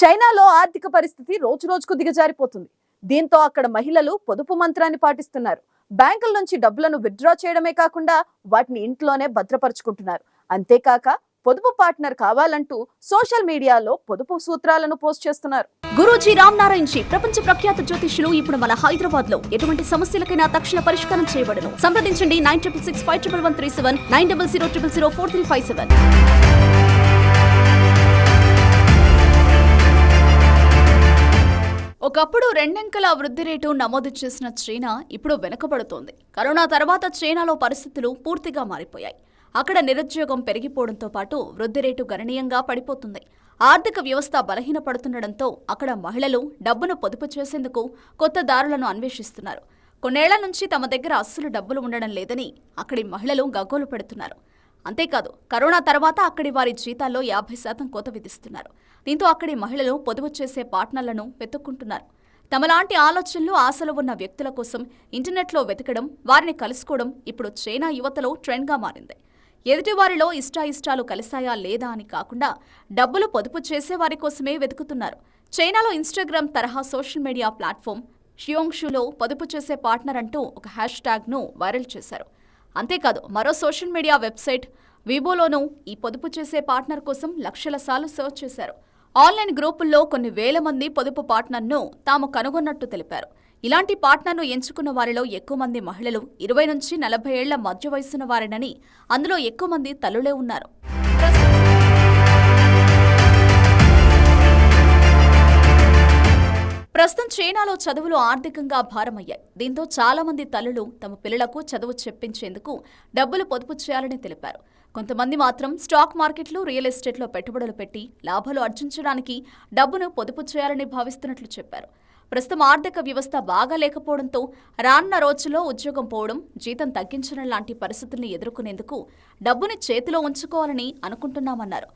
చైనాలో ఆర్థిక పరిస్థితి రోజు రోజుకు దిగజారిపోతుంది. దీంతో అక్కడ మహిళలు పొదుపు మంత్రాన్ని పాటిస్తున్నారు. బ్యాంకుల నుంచి డబ్బులను విత్డ్రా చేయడమే కాకుండా వాటిని ఇంట్లోనే భద్రపరుచుకుంటున్నారు. అంతేకాక పొదుపు పార్ట్నర్ కావాలంటూ సోషల్ మీడియాలో పొదుపు సూత్రాలను పోస్ట్ చేస్తున్నారు. గురూజీ రామ్ నారాయణ్ జీ ప్రపంచ ప్రఖ్యాత జ్యోతిష్యులు ఇప్పుడు మన హైదరాబాద్లో ఎటువంటి సమస్యలకైనా తక్షణ పరిష్కారం చేయబడను. సంప్రదించండి nine triple six five triple one three seven nine double zero triple zero four three five seven. ఒకప్పుడు రెండంకెల వృద్ధి రేటు నమోదు చేసిన చైనా ఇప్పుడు వెనుకబడుతోంది. కరోనా తర్వాత చైనాలో పరిస్థితులు పూర్తిగా మారిపోయాయి. అక్కడ నిరుద్యోగం పెరిగిపోవడంతో పాటు వృద్ధి రేటు గణనీయంగా పడిపోతుంది. ఆర్థిక వ్యవస్థ బలహీనపడుతుండటంతో అక్కడ మహిళలు డబ్బును పొదుపు చేసేందుకు కొత్త దారులను అన్వేషిస్తున్నారు. కొన్నేళ్ళ నుంచి తమ దగ్గర అస్సలు డబ్బులు ఉండడం లేదని అక్కడి మహిళలు గగ్గోలు పెడుతున్నారు. అంతేకాదు కరోనా తర్వాత అక్కడి వారి జీతాల్లో యాభై శాతం కోత విధిస్తున్నారు. దీంతో అక్కడి మహిళలు పొదుపు చేసే పార్ట్నర్లను వెతుక్కుంటున్నారు. తమలాంటి ఆలోచనలు ఆశలు ఉన్న వ్యక్తుల కోసం ఇంటర్నెట్లో వెతకడం వారిని కలుసుకోవడం ఇప్పుడు చైనా యువతలో ట్రెండ్గా మారింది. ఎదుటివారిలో ఇష్టాయిష్టాలు కలిశాయా లేదా అని కాకుండా డబ్బులు పొదుపు చేసే వారి కోసమే వెతుకుతున్నారు. చైనాలో ఇన్స్టాగ్రామ్ తరహా సోషల్ మీడియా ప్లాట్ఫామ్ షియోంగ్షులో పొదుపు చేసే పార్ట్నర్ అంటూ ఒక హ్యాష్ ట్యాగ్ను వైరల్ చేశారు. అంతేకాదు మరో సోషల్ మీడియా వెబ్సైట్ వీబోలోనూ ఈ పొదుపు చేసే పార్ట్నర్ కోసం లక్షల సార్లు సర్చ్ చేశారు. ఆన్లైన్ గ్రూపుల్లో కొన్ని వేల మంది పొదుపు పార్ట్నర్ను తాము కనుగొన్నట్టు తెలిపారు. ఇలాంటి పార్ట్నర్ను ఎంచుకున్న వారిలో ఎక్కువ మంది మహిళలు ఇరవై నుంచి నలభై ఏళ్ళ మధ్య వయసున్న వారేనని అందులో ఎక్కువ మంది తల్లులే ఉన్నారు. ప్రస్తుతం చైనాలో చదువులు ఆర్థికంగా భారమయ్యాయి. దీంతో చాలా మంది తల్లులు తమ పిల్లలకు చదువు చెప్పించేందుకు డబ్బులు పొదుపు చేయాలని తెలిపారు. కొంతమంది మాత్రం స్టాక్ మార్కెట్లు రియల్ ఎస్టేట్లో పెట్టుబడులు పెట్టి లాభాలు ఆర్జించడానికి డబ్బును పొదుపు చేయాలని భావిస్తున్నట్లు చెప్పారు. ప్రస్తుతం ఆర్థిక వ్యవస్థ బాగా లేకపోవడంతో రానున్న రోజుల్లో ఉద్యోగం పోవడం జీతం తగ్గించడం లాంటి పరిస్థితుల్ని ఎదుర్కొనేందుకు డబ్బుని చేతిలో ఉంచుకోవాలని అనుకుంటున్నామన్నారు.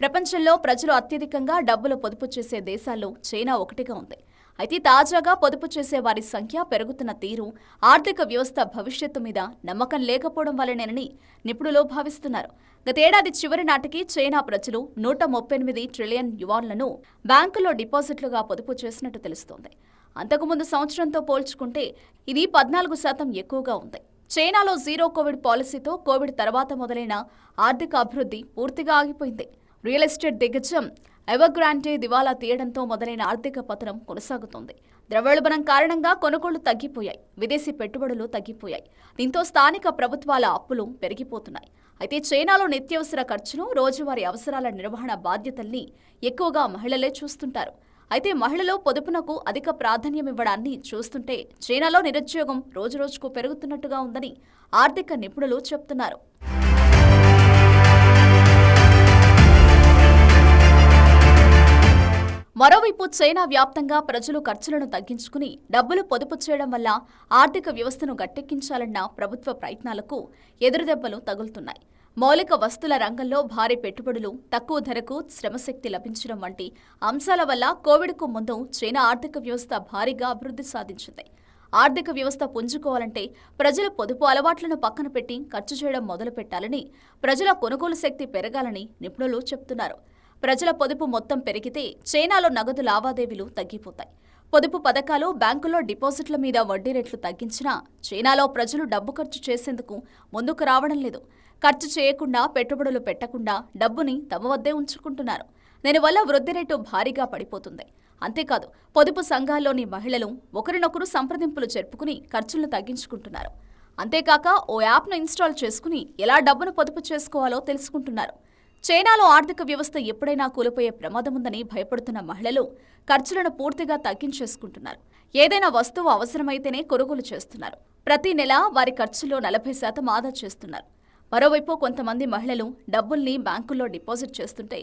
ప్రపంచంలో ప్రజలు అత్యధికంగా డబ్బులు పొదుపు చేసే దేశాల్లో చైనా ఒకటిగా ఉంది. అయితే తాజాగా పొదుపు చేసే వారి సంఖ్య పెరుగుతున్న తీరు ఆర్థిక వ్యవస్థ భవిష్యత్తు మీద నమ్మకం లేకపోవడం వల్లనేనని నిపుణులు భావిస్తున్నారు. గతేడాది చివరి నాటికి చైనా ప్రజలు నూట ముప్పై ఎనిమిది ట్రిలియన్ యువాన్లను బ్యాంకులో డిపాజిట్లుగా పొదుపు చేసినట్టు తెలుస్తోంది. అంతకుముందు సంవత్సరంతో పోల్చుకుంటే ఇది పద్నాలుగు శాతం ఎక్కువగా ఉంది. చైనాలో జీరో కోవిడ్ పాలసీతో కోవిడ్ తర్వాత మొదలైన ఆర్థిక అభివృద్ధి పూర్తిగా ఆగిపోయింది. రియల్ ఎస్టేట్ దిగ్గజం ఎవగ్రాంటే దివాలా తీయడంతో మొదలైన ఆర్థిక పతనం కొనసాగుతోంది. ద్రవ్యోల్బణం కారణంగా కొనుగోళ్ళు తగ్గిపోయాయి. విదేశీ పెట్టుబడులు తగ్గిపోయాయి. దీంతో స్థానిక ప్రభుత్వాల అప్పులు పెరిగిపోతున్నాయి. అయితే చైనాలో నిత్యావసర ఖర్చును రోజువారీ అవసరాల నిర్వహణ బాధ్యతల్ని ఎక్కువగా మహిళలే చూస్తుంటారు. అయితే మహిళలు పొదుపునకు అధిక ప్రాధాన్యం ఇవ్వడాన్ని చూస్తుంటే చైనాలో నిరుద్యోగం రోజురోజుకు పెరుగుతున్నట్టుగా ఉందని ఆర్థిక నిపుణులు చెప్తున్నారు. మరోవైపు చైనా వ్యాప్తంగా ప్రజలు ఖర్చులను తగ్గించుకుని డబ్బులు పొదుపు చేయడం వల్ల ఆర్థిక వ్యవస్థను గట్టెక్కించాలన్న ప్రభుత్వ ప్రయత్నాలకు ఎదురుదెబ్బలు తగులుతున్నాయి. మౌలిక వస్తుల రంగంలో భారీ పెట్టుబడులు తక్కువ ధరకు శ్రమశక్తి లభించడం వంటి అంశాల వల్ల కోవిడ్కు ముందు చైనా ఆర్థిక వ్యవస్థ భారీగా అభివృద్ధి సాధించింది. ఆర్థిక వ్యవస్థ పుంజుకోవాలంటే ప్రజల పొదుపు అలవాట్లను పక్కన పెట్టి ఖర్చు చేయడం మొదలుపెట్టాలని ప్రజల కొనుగోలు శక్తి పెరగాలని నిపుణులు చెబుతున్నారు ప్రజల పొదుపు మొత్తం పెరిగితే చైనాలో నగదు లావాదేవీలు తగ్గిపోతాయి. పొదుపు పథకాలు బ్యాంకుల్లో డిపాజిట్ల మీద వడ్డీ రేట్లు తగ్గించినా చైనాలో ప్రజలు డబ్బు ఖర్చు చేసేందుకు ముందుకు రావడం లేదు. ఖర్చు చేయకుండా పెట్టుబడులు పెట్టకుండా డబ్బుని తమ వద్దే ఉంచుకుంటున్నారు. దీనివల్ల వృద్ధి రేటు భారీగా పడిపోతుంది. అంతేకాదు పొదుపు సంఘాల్లోని మహిళలు ఒకరినొకరు సంప్రదింపులు జరుపుకుని ఖర్చులను తగ్గించుకుంటున్నారు. అంతేకాక ఓ యాప్ను ఇన్స్టాల్ చేసుకుని ఎలా డబ్బును పొదుపు చేసుకోవాలో తెలుసుకుంటున్నారు. చైనాలో ఆర్థిక వ్యవస్థ ఎప్పుడైనా కూలిపోయే ప్రమాదం ఉందని భయపడుతున్న మహిళలు ఖర్చులను పూర్తిగా తగ్గించేసుకుంటున్నారు. ఏదైనా వస్తువు అవసరమైతేనే కొనుగోలు చేస్తున్నారు. ప్రతి నెల వారి ఖర్చులో నలభై శాతం ఆదా చేస్తున్నారు. మరోవైపు కొంతమంది మహిళలు డబ్బుల్ని బ్యాంకుల్లో డిపాజిట్ చేస్తుంటే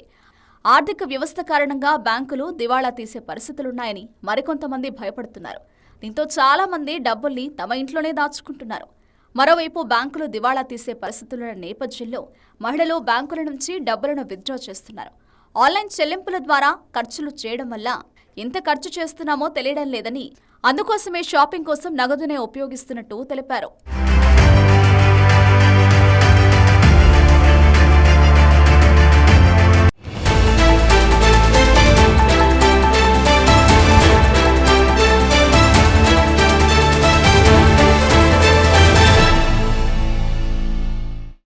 ఆర్థిక వ్యవస్థ కారణంగా బ్యాంకులు దివాళా తీసే పరిస్థితులున్నాయని మరికొంతమంది భయపడుతున్నారు. దీంతో చాలా మంది డబ్బుల్ని తమ ఇంట్లోనే దాచుకుంటున్నారు. మరోవైపు బ్యాంకులు దివాళా తీసే పరిస్థితుల నేపథ్యంలో మహిళలు బ్యాంకుల నుంచి డబ్బులను విత్డ్రా చేస్తున్నారు. ఆన్లైన్ చెల్లింపుల ద్వారా ఖర్చులు చేయడం వల్ల ఎంత ఖర్చు చేస్తున్నామో తెలియడం లేదని అందుకోసమే షాపింగ్ కోసం నగదునే ఉపయోగిస్తున్నట్టు తెలిపారు.